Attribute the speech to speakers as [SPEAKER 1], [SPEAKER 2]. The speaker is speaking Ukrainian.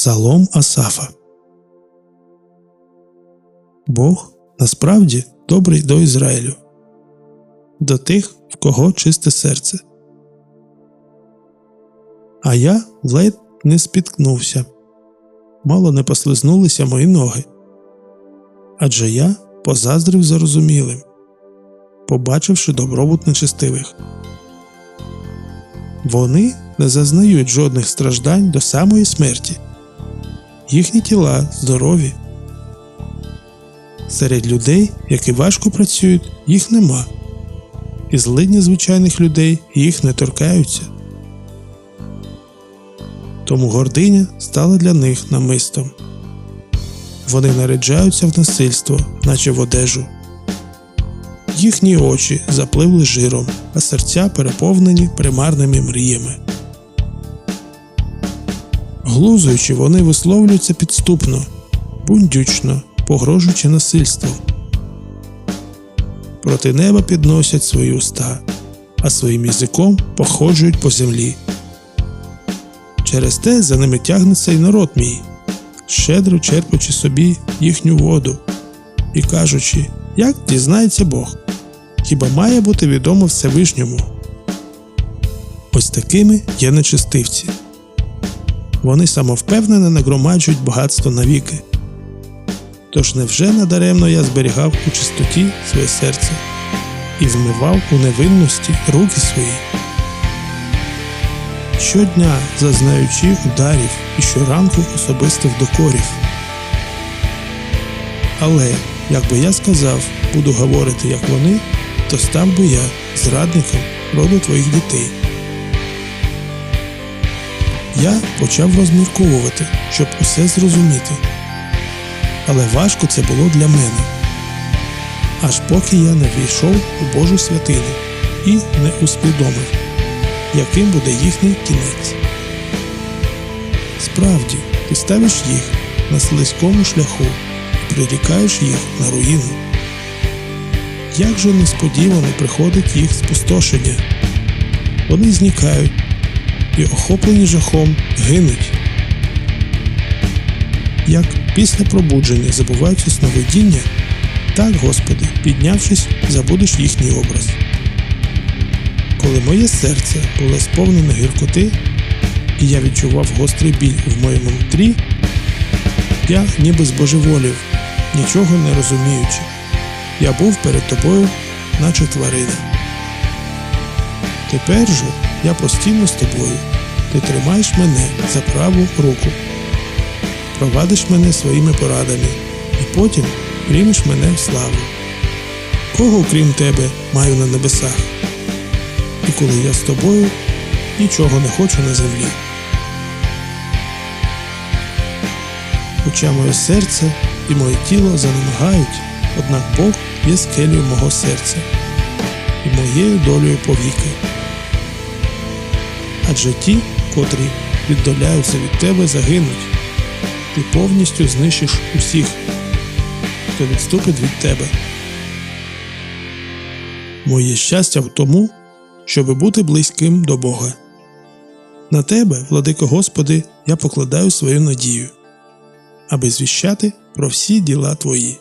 [SPEAKER 1] Псалом Асафа. Бог насправді добрий до Ізраїлю, до тих, в кого чисте серце. А я ледь не спіткнувся, мало не послизнулися мої ноги. Адже я позаздрив зарозумілим, побачивши добробут нечестивих. Вони не зазнають жодних страждань до самої смерті, їхні тіла здорові. Серед людей, які важко працюють, їх нема, і злидні звичайних людей їх не торкаються. Тому гординя стала для них намистом. Вони наряджаються в насильство, наче в одежу. Їхні очі запливли жиром, а серця переповнені примарними мріями. Глузуючи, вони висловлюються підступно, бундючно, погрожуючи насильством. Проти неба підносять свої уста, а своїм язиком походжують по землі. Через те за ними тягнеться й народ мій, щедро черпаючи собі їхню воду і кажучи, як дізнається Бог, хіба має бути відомо Всевишньому? Ось такими є нечистивці. Вони самовпевнено нагромаджують багатство навіки. Тож невже надаремно я зберігав у чистоті своє серце і вмивав у невинності руки свої? Щодня зазнаючи ударів і щоранку особистих докорів. Але, якби я сказав, буду говорити, як вони, то став би я зрадником роду твоїх дітей. Я почав розмірковувати, щоб усе зрозуміти. Але важко це було для мене. Аж поки я не війшов у Божу святиню і не усвідомив, яким буде їхній кінець. Справді, ти ставиш їх на слизькому шляху і прирікаєш їх на руїну. Як же несподівано приходить їх спустошення, вони зникають і, охоплені жахом, гинуть. Як після пробудження забувають сновидіння, так, Господи, піднявшись, забудеш їхній образ. Коли моє серце було сповнене гіркоти, і я відчував гострий біль в моєму нутрі, я ніби збожеволів, нічого не розуміючи. Я був перед тобою, наче тварина. Тепер же я постійно з тобою. Ти тримаєш мене за праву руку, провадиш мене своїми порадами, і потім приймеш мене в славу. Кого, крім тебе, маю на небесах? І коли я з тобою, нічого не хочу на землі. Хоча моє серце і моє тіло занемагають, однак Бог є скелею мого серця і моєю долею повіки. Адже ті, котрі віддаляються від тебе, загинуть, ти повністю знищиш усіх, хто відступить від тебе. Моє щастя в тому, щоби бути близьким до Бога. На тебе, владико Господи, я покладаю свою надію, аби звіщати про всі діла Твої.